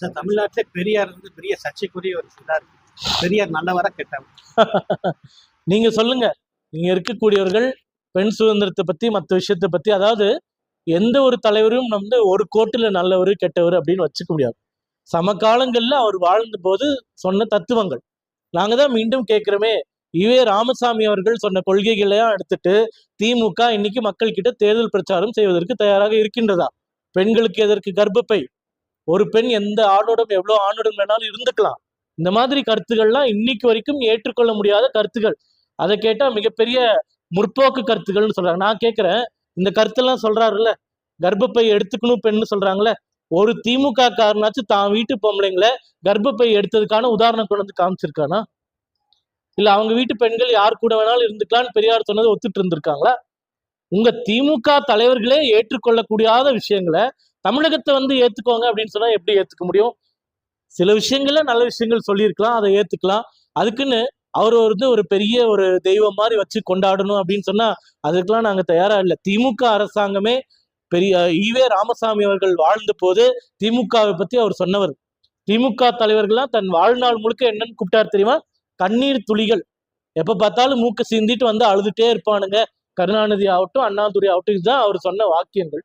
Sir தமிழ்நாட்டிலே பெரியார் வந்து பெரிய சர்ச்சைக்குரிய ஒரு சிலர் பெரியார் நல்லவரா கெட்டவர் நீங்க சொல்லுங்க. நீங்க இருக்கக்கூடியவர்கள் பெண் சுதந்திரத்தை பத்தி மற்ற விஷயத்தை பத்தி அதாவது எந்த ஒரு தலைவரும் வந்து ஒரு கோட்டுல நல்லவர் கெட்டவர் அப்படின்னு வச்சுக்க முடியாது. சமகாலங்கள்ல அவர் வாழ்ந்த போது சொன்ன தத்துவங்கள். நாங்க தான் மீண்டும் கேட்கிறோமே இவே ராமசாமி அவர்கள் சொன்ன கொள்கைகளையும் எடுத்துட்டு திமுக இன்னைக்கு மக்கள் கிட்ட தேர்தல் பிரச்சாரம் செய்வதற்கு தயாராக இருக்கின்றதா? பெண்களுக்கு எதற்கு கர்ப்பப்பை? ஒரு பெண் எந்த ஆணோடும் எவ்வளவு ஆணுடன் வேணாலும் இருந்துக்கலாம். இந்த மாதிரி கருத்துக்கள்லாம் இன்னைக்கு வரைக்கும் ஏற்றுக்கொள்ள முடியாத கருத்துக்கள். அதை கேட்டா மிகப்பெரிய முற்போக்கு கருத்துக்கள்னு சொல்றாங்க. நான் கேட்குறேன் இந்த கருத்தெல்லாம் சொல்றாருல்ல? கர்ப்பப்பை எடுத்துக்கணும் பெண்ணு சொல்றாங்களே? ஒரு திமுக காரனாச்சும் தான் வீட்டு பொம்பளைங்களை கர்ப்பப்பை எடுத்ததுக்கான உதாரணம் கொண்டு வந்து காமிச்சிருக்கானா? இல்ல அவங்க வீட்டு பெண்கள் யார் கூட வேணாலும் இருந்துக்கலாம்னு பெரியார் சொன்னதை ஒத்துட்டு இருந்திருக்காங்களா? உங்க திமுக தலைவர்களே ஏற்றுக்கொள்ளக்கூடியாத விஷயங்களை தமிழகத்தை வந்து ஏத்துக்கோங்க அப்படின்னு சொன்னா எப்படி ஏத்துக்க முடியும்? சில விஷயங்கள்ல நல்ல விஷயங்கள் சொல்லியிருக்கலாம் அதை ஏத்துக்கலாம். அதுக்குன்னு அவர் வந்து ஒரு பெரிய ஒரு தெய்வம் மாதிரி வச்சு கொண்டாடணும் அப்படின்னு சொன்னா அதுக்கெல்லாம் நாங்க தயாரா இல்லை. திமுக அரசாங்கமே பெரிய ஈவே ராமசாமி அவர்கள் வாழ்ந்த போது திமுகவை பத்தி அவர் சொன்னவர். திமுக தலைவர்கள்லாம் தன் வாழ்நாள் முழுக்க என்னன்னு கூப்பிட்டாரு தெரியுமா? கண்ணீர் துளிகள். எப்ப பார்த்தாலும் மூக்கு சிந்திட்டு வந்து அழுதுட்டே இருப்பானுங்க. கருணாநிதி ஆகட்டும் அண்ணாதுரை ஆகட்டும் இதுதான் அவர் சொன்ன வாக்கியங்கள்.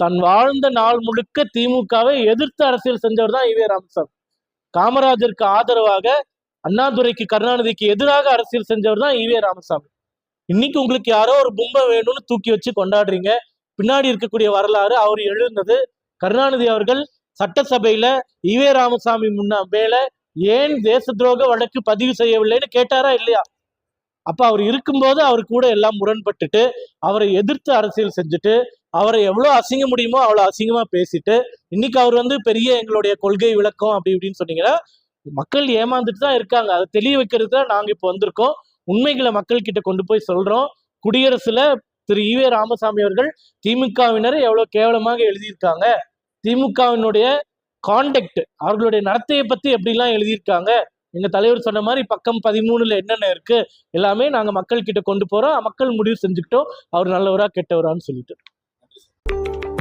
தன் வாழ்ந்த நாள் முழுக்க திமுகவை எதிர்த்து அரசியல் செஞ்சவர் தான் ஈவே ராமசாமி. காமராஜருக்கு ஆதரவாக அண்ணாதுரைக்கு கருணாநிதிக்கு எதிராக அரசியல் செஞ்சவர் தான் ஈவே ராமசாமி. இன்னைக்கு உங்களுக்கு யாரோ ஒரு பொம்மை வேணும்னு தூக்கி வச்சு கொண்டாடுறீங்க. பின்னாடி இருக்கக்கூடிய வரலாறு அவர் எழுந்தது கருணாநிதி அவர்கள் சட்டசபையில ஈவே ராமசாமி முன்னா மேல ஏன் தேச துரோக வழக்கு பதிவு செய்யவில்லைன்னு கேட்டாரா இல்லையா? அப்ப அவர் இருக்கும்போது அவர் கூட எல்லாம் முரண்பட்டுட்டு அவரை எதிர்த்து அரசியல் செஞ்சுட்டு அவரை எவ்வளோ அசிங்க முடியுமோ அவ்வளோ அசிங்கமாக பேசிட்டு இன்னைக்கு அவர் வந்து பெரிய எங்களுடைய கொள்கை விளக்கம் அப்படி இப்படின்னு சொன்னீங்கன்னா மக்கள் ஏமாந்துட்டு தான் இருக்காங்க. அதை தெளிய வைக்கிறது தான் நாங்கள் இப்போ வந்திருக்கோம். உண்மைகளை மக்கள் கிட்ட கொண்டு போய் சொல்கிறோம் குடியரசுல திரு ஈவே ராமசாமி அவர்கள் திமுகவினரை எவ்வளோ கேவலமாக எழுதியிருக்காங்க. திமுகவினுடைய காண்டக்ட் அவர்களுடைய நடத்தையை பற்றி எப்படிலாம் எழுதியிருக்காங்க. எங்க தலைவர் சொன்ன மாதிரி பக்கம் பதிமூணுல என்னென்ன இருக்கு? எல்லாமே நாங்க மக்கள் கிட்ட கொண்டு போறோம். மக்கள் முடிவு செஞ்சுக்கிட்டோம். அவர் நல்லவரா கெட்டவரான்னு சொல்லிட்டு. you